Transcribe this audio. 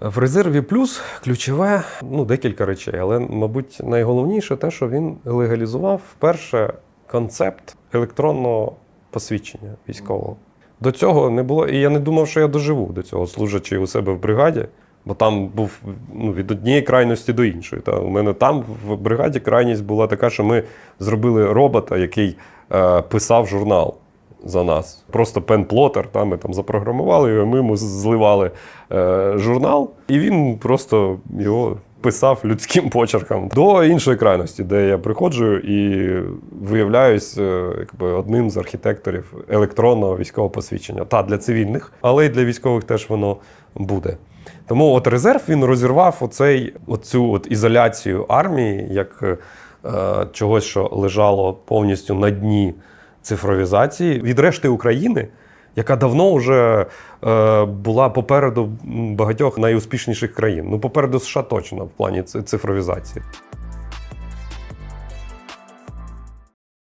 В резерві плюс ключове ну, декілька речей, але, мабуть, найголовніше те, що він легалізував вперше концепт електронного посвідчення військового. До цього не було, і я не думав, що я доживу до цього, служачи у себе в бригаді, бо там був ну, від однієї крайності до іншої. Та у мене там в бригаді крайність була така, що ми зробили робота, який е, писав журнал за нас. Просто пенплотер, та, ми там запрограмували його, ми йому зливали е, журнал, і він просто його писав людським почерком. До іншої крайності, де я приходжу і виявляюсь е, якби, одним з архітекторів електронного військового посвідчення. Та для цивільних, але й для військових теж воно буде. Тому от резерв він розірвав оцей, оцю от ізоляцію армії як е, чогось, що лежало повністю на дні цифровізації від решти України, яка давно вже е, була попереду багатьох найуспішніших країн. Ну, попереду США точно в плані ци- цифровізації.